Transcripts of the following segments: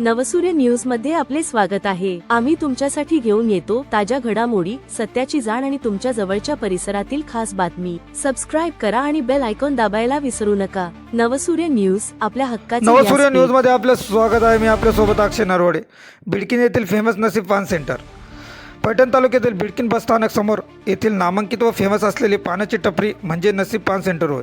नवसूर्य न्यूजमध्ये आपले स्वागत आहे. आम्ही तुमच्यासाठी घेऊन येतो ताज्या घडामोडी सत्याची जाण आणि तुमच्या जवळच्या परिसरातील खास बातमी. सबस्क्राईब करा आणि बेल आयकॉन दाबायला विसरू नका. नवसूर्य न्यूज आपल्या हक्काचे नवसूर्य न्यूजमध्ये आपलं स्वागत आहे. मी आपल्यासोबत अक्षय नरवडे बिडकिन येथील फेमस नसीब पान सेंटर पैठण तालुक्यातील बिडकिन बस स्थानक समोर येथील नामांकित व फेमस असलेली पानाची टपरी म्हणजे नसीब पान सेंटर होय.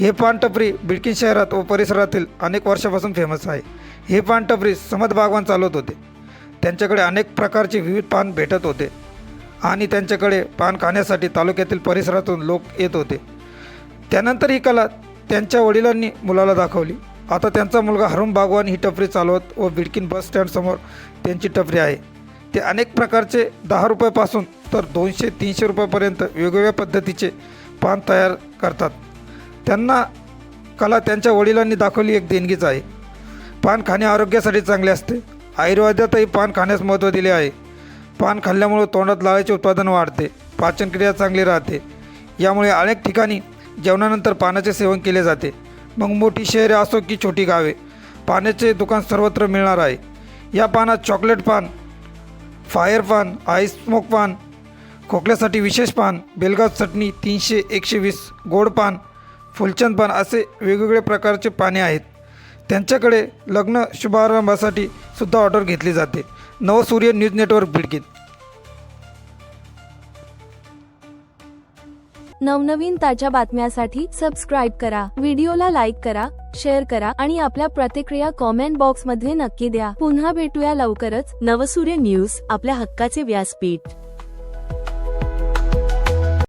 हे पान टपरी बिडकीन शहरात व परिसरातील अनेक वर्षापासून फेमस आहे. हे पान टपरी समद बागवान चालवत होते. त्यांच्याकडे अनेक प्रकारचे विविध पान भेटत होते. आणि त्यांच्याकडे पान खाण्यासाठी तालुक्यातील परिसरातून लोक येत होते. त्यानंतर ही कला त्यांच्या वडिलांनी मुलाला दाखवली. आता त्यांचा मुलगा हरुण बागवान ही टपरी चालवत व बिडकीन बस स्टँडसमोर त्यांची टपरी आहे. ते अनेक प्रकारचे दहा रुपयापासून तर दोनशे तीनशे रुपयापर्यंत वेगवेगळ्या पद्धतीचे पान तयार करतात. त्यांना कला त्यांच्या वडिलांनी दाखवली एक देणगीच आहे. पान खाणे आरोग्यासाठी चांगले असते. आयुर्वेदातही पान खाण्यास महत्त्व दिले आहे. पान खाल्ल्यामुळे तोंडात लाळाचे उत्पादन वाढते. पाचनक्रिया चांगली राहते. यामुळे अनेक ठिकाणी जेवणानंतर पानाचे सेवन केले जाते. मग मोठी शहरे असो की छोटी गावे पाण्याचे दुकान सर्वत्र मिळणार आहे. या पानात चॉकलेट पान फायर पान आईस स्मोक पान खोकल्यासाठी विशेष पान बेलगाव चटणी तीनशे एकशे वीस गोड पान फुलचंदपान असे वेगवेगळे प्रकारचे पाने आहेत. त्यांच्याकडे लग्न शुभारंभासाठी सुद्धा ऑर्डर घेतली जाते. नवसूर्य न्यूज नेटवर्क बिडकीत नवनवीन ताज्या बातम्यासाठी सबस्क्राईब करा व्हिडिओला लाईक करा शेअर करा आणि आपल्या प्रतिक्रिया कॉमेंट बॉक्समध्ये नक्की द्या. पुन्हा भेटूया लवकरच नवसूर्य न्यूज आपल्या हक्काचे व्यासपीठ.